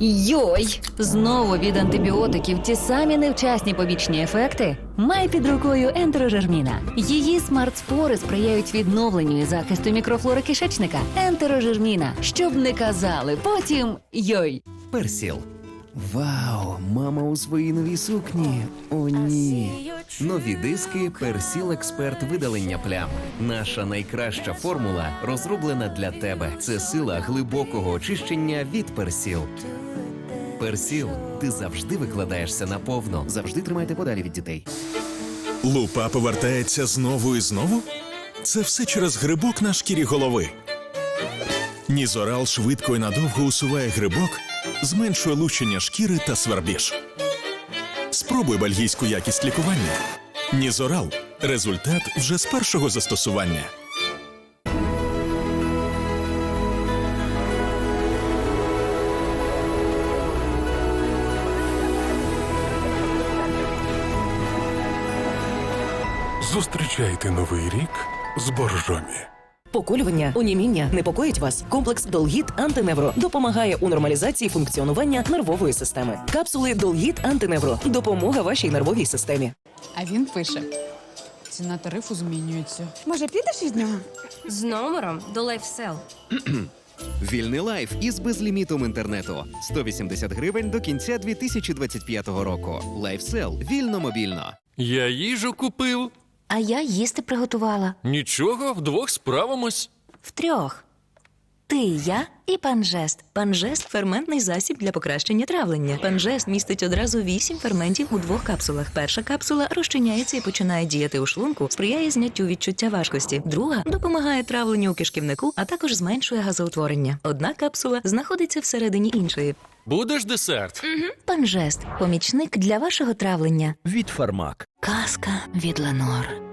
Йой! Знову від антибіотиків ті самі невчасні побічні ефекти. Май під рукою ентерожерміна. Її смарт-спори сприяють відновленню і захисту мікрофлори кишечника. Ентерожерміна. Щоб не казали, потім йой. Персіл. Вау, мама у своїй новій сукні. О, ні. Нові диски Персіл Експерт видалення плям. Наша найкраща формула розроблена для тебе. Це сила глибокого очищення від Персіл. Персіл, ти завжди викладаєшся наповно. Завжди тримайте подалі від дітей. Лупа повертається знову і знову? Це все через грибок на шкірі голови. Нізорал швидко і надовго усуває грибок, зменшує лущення шкіри та свербіж. Спробуй бельгійську якість лікування. Нізорал результат вже з першого застосування. Зустрічайте новий рік з боржомі. Поколювання, оніміння непокоїть вас. Комплекс Долгіт Антиневро допомагає у нормалізації функціонування нервової системи. Капсули Долгіт Антиневро допомога вашій нервовій системі. А він пише: ціна тарифу змінюється. Може, підеш із нього? З номером до LifeSell. Вільний лайф із безлімітом інтернету. 180 гривень до кінця 2025 року. Лайфсел вільно мобільно. Я їжу купив. А я їсти приготувала Нічого, вдвох справимось. втрьох. Ти, я і панжест. Панжест ферментний засіб для покращення травлення. Панжест містить одразу вісім ферментів у двох капсулах. Перша капсула розчиняється і починає діяти у шлунку, сприяє зняттю відчуття важкості. Друга допомагає травленню у кишківнику, а також зменшує газоутворення. Одна капсула знаходиться всередині іншої. Будеш десерт? Панжест помічник для вашого травлення. Від Фармак. Казка від Ленор.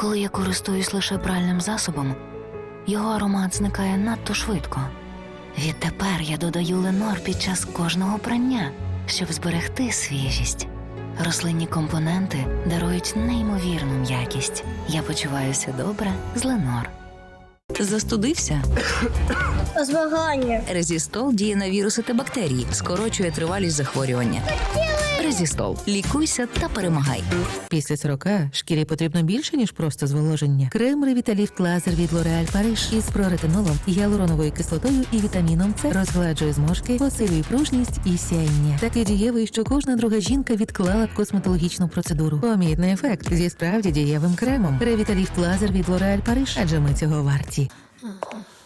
Коли я користуюсь лише пральним засобом, його аромат зникає надто швидко. Відтепер я додаю Ленор під час кожного прання, щоб зберегти свіжість. Рослинні компоненти дарують неймовірну м'якість. Я почуваюся добре з Ленор. Застудився? Змагання. Резістол діє на віруси та бактерії, скорочує тривалість захворювання. Резістол. Лікуйся та перемагай. Після 40 шкірі потрібно більше, ніж просто зволоження. Крем Ревіталіфт Лазер від L'Oréal Париж із проретинолом, гіалуроновою кислотою і вітаміном С розгладжує зморшки, посилює пружність і сяєння. Такий дієвий, що кожна друга жінка відклала б косметологічну процедуру. Помітний ефект зі справді дієвим кремом. Ревіталіфт Лазер від L'Oréal Париж, адже ми цього варті.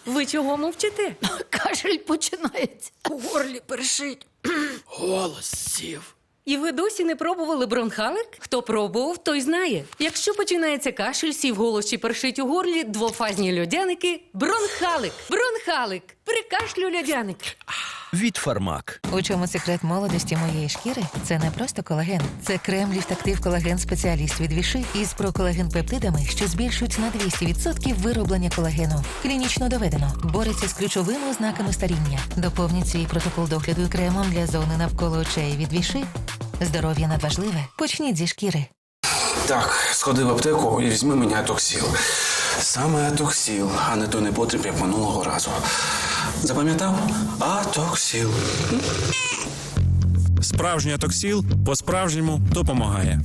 Ви чого мовчите? Кашель починається. У горлі першить. Голос сів. І ви досі не пробували бронхалик? Хто пробував, той знає. Якщо починається кашель, сів голос чи першить у горлі, двофазні льодяники бронхалик. Бронхалик. При кашлю льодяник. Від Фармак. У чому секрет молодості моєї шкіри? Це не просто колаген, це крем ліфтактив колаген спеціаліст від віши із проколаген пептидами, що збільшують на 200% вироблення колагену. Клінічно доведено. Бореться з ключовими ознаками старіння. Доповніть свій протокол догляду кремом для зони навколо очей від віши. Здоров'я надважливе. Почніть зі шкіри. Так, сходи в аптеку і візьми мені атоксіл. Саме атоксіл, а не той непотріб, як минулого разу. Запам'ятав? Атоксіл. Справжній атоксіл по-справжньому допомагає.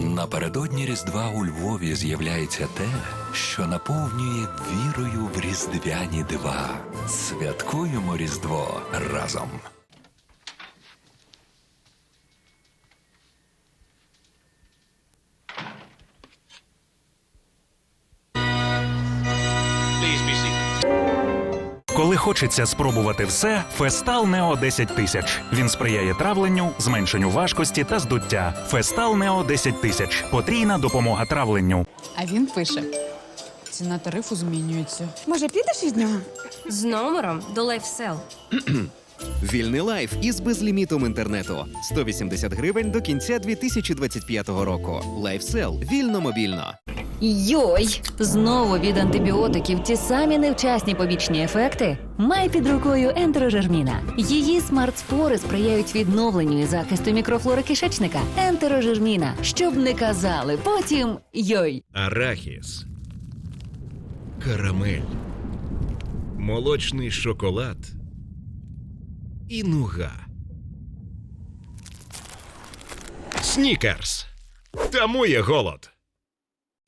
Напередодні Різдва у Львові з'являється те, що наповнює вірою в різдвяні дива. Святкуємо Різдво разом. Хочеться спробувати все, Фестал Нео 10 тисяч. Він сприяє травленню, зменшенню важкості та здуття. Фестал Нео 10 тисяч. Потрійна допомога травленню. А він пише: ціна тарифу змінюється. Може, підеш із нього? З номером до LifeSell. Вільний лайф із безлімітом інтернету. 180 гривень до кінця 2025 року. Лайфсел вільно мобільно. Йой! Знову від антибіотиків ті самі невчасні побічні ефекти. Май під рукою ентерожерміна. Її смарт-спори сприяють відновленню і захисту мікрофлори кишечника. Ентерожерміна. Щоб не казали, потім йой. Арахіс, карамель, молочний шоколад і нуга. Снікерс. Тамує голод.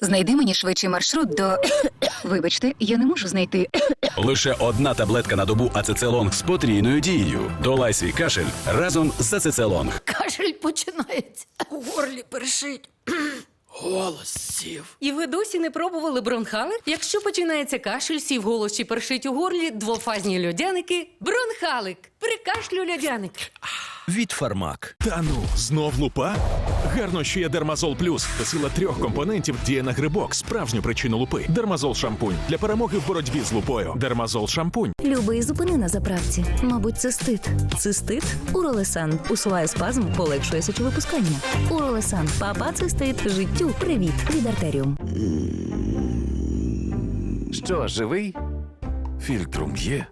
Знайди мені швидший маршрут до. Вибачте, я не можу знайти. Лише одна таблетка на добу ацецелонг з потрійною дією. Долай свій кашель разом з ацецелонг. Кашель починається. У горлі першить. Голос сів. І ви досі не пробували бронхалик? Якщо починається кашель, сів голос чи першить у горлі, двофазні льодяники. Бронхалик. При кашлю льодяник. Від фармак. Та ну, знов лупа? Гарно, що є Дермазол Плюс. Сила трьох компонентів діє на грибок, справжню причину лупи. Дермазол шампунь для перемоги в боротьбі з лупою. Дермазол шампунь. Любий зупини на заправці. Мабуть, цистит. Цистит? Уролесан усуває спазм, полегшує сечовипускання. Уролесан. Папа цистит. Життю. Привіт. Від артеріум. Що, живий? Фільтрум є.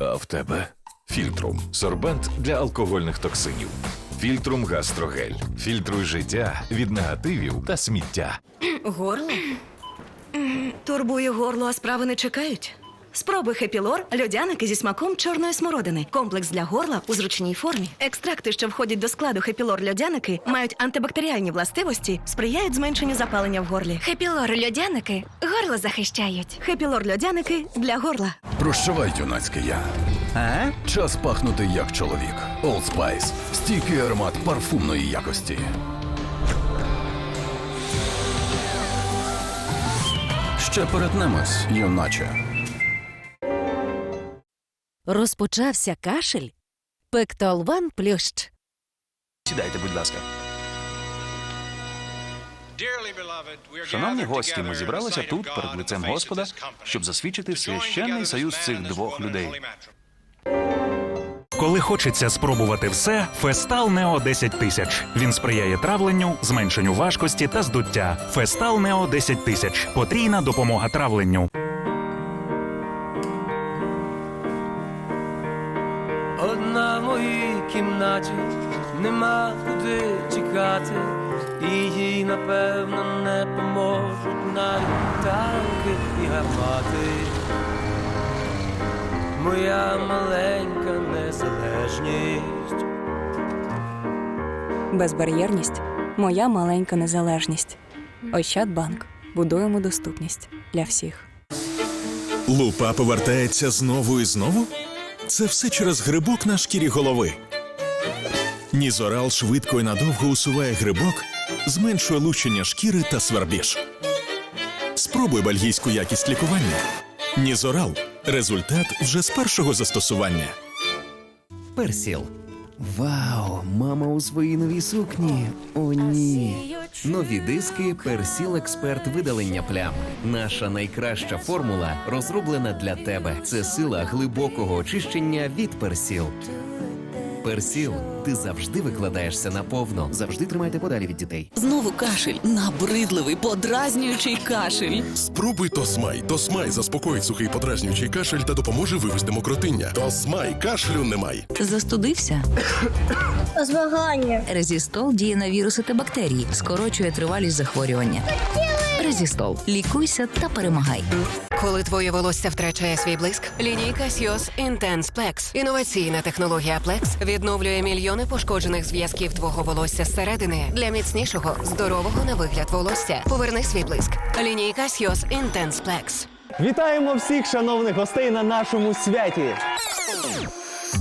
А в тебе? Фільтрум сорбент для алкогольних токсинів. Фільтрум гастрогель. Фільтруй життя від негативів та сміття. Горло? Турбує горло, а справи не чекають. Спробуй хепілор, льодяники зі смаком чорної смородини. Комплекс для горла у зручній формі. Екстракти, що входять до складу хепілор льодяники, мають антибактеріальні властивості, сприяють зменшенню запалення в горлі. Хепілор льодяники горло захищають. Хепілор льодяники для горла. Прощавай, юнацький я. А? Час пахнути як чоловік. Old Spice. Стійкий аромат парфумної якості. Ще перетнемось, юначе. Розпочався кашель. Пектолван плющ. Сідайте, будь ласка. Шановні гості, ми зібралися тут перед лицем Господа, щоб засвідчити священний союз цих двох людей. Коли хочеться спробувати все, Фестал Нео 10 тисяч. Він сприяє травленню, зменшенню важкості та здуття. Фестал Нео 10 тисяч. Потрійна допомога травленню. Одна в моїй кімнаті нема куди тікати, і їй напевно не поможуть навіть танки і гармати. Моя маленька незалежність. Безбар'єрність моя маленька незалежність. Ощадбанк. Будуємо доступність для всіх. Лупа повертається знову і знову? Це все через грибок на шкірі голови. Нізорал швидко і надовго усуває грибок, зменшує лущення шкіри та свербіж. Спробуй бельгійську якість лікування. Нізорал результат вже з першого застосування. Персіл. Вау, мама у своїй новій сукні. О, ні. Нові диски Персіл Експерт видалення плям. Наша найкраща формула розроблена для тебе. Це сила глибокого очищення від Персіл. Персіл, ти завжди викладаєшся наповно. Завжди тримайте подалі від дітей. Знову кашель. Набридливий, подразнюючий кашель. Спробуй Тосмай. Тосмай заспокоїть сухий подражнюючий кашель та допоможе вивести мокротиння. Тосмай кашлю немає. Застудився? Змагання. Резістол діє на віруси та бактерії, скорочує тривалість захворювання. Резістол. Лікуйся та перемагай. Коли твоє волосся втрачає свій блиск, лінійка Сіос Intense Plex. Інноваційна технологія Plex відновлює мільйони пошкоджених зв'язків твого волосся зсередини для міцнішого, здорового на вигляд волосся. Поверни свій блиск. Лінійка Сіос Intense Plex. Вітаємо всіх шановних гостей на нашому святі.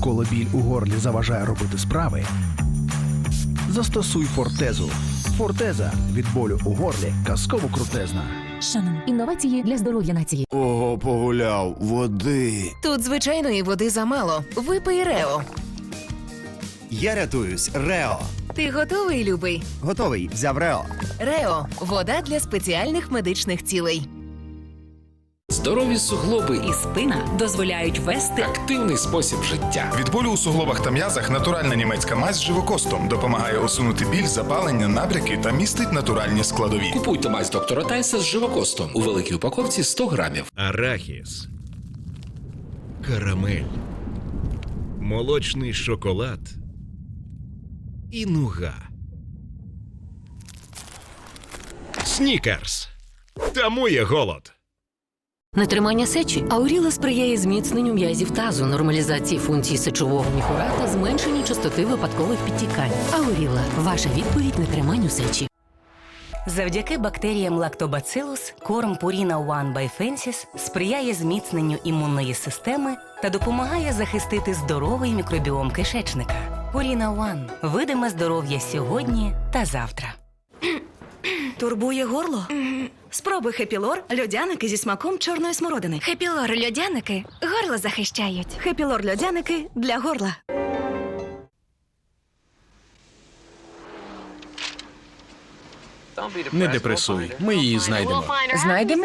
Коли біль у горлі заважає робити справи, застосуй фортезу. Фортеза від болю у горлі казково крутезна. Шанон. Інновації для здоров'я нації. Ого, погуляв, води. Тут звичайної води замало. Випий Рео. Я рятуюсь, Рео. Ти готовий, любий? Готовий, взяв Рео. Рео вода для спеціальних медичних цілей. Здорові суглоби І спина дозволяють вести активний спосіб життя. Від болю у суглобах та м'язах натуральна німецька мазь з живокостом допомагає усунути біль, запалення, набряки та містить натуральні складові. Купуйте мазь доктора Тайса з живокостом у великій упаковці 100 грамів. Арахіс. Карамель. Молочний шоколад. І нуга. Снікерс. Тамує голод. Нетримання сечі. Ауріла сприяє зміцненню м'язів тазу, нормалізації функцій сечового міхура та зменшенню частоти випадкових підтікань. Ауріла ваша відповідь нетриманню сечі. Завдяки бактеріям лактобацилус корм Purina One by Fences сприяє зміцненню імунної системи та допомагає захистити здоровий мікробіом кишечника. Purina One – видиме здоров'я сьогодні та завтра. Турбує горло? Спробуй хепілор льодяники зі смаком чорної смородини. Хепілор льодяники горло захищають. Хепілор льодяники для горла. Не депресуй, ми її знайдемо. Знайдемо?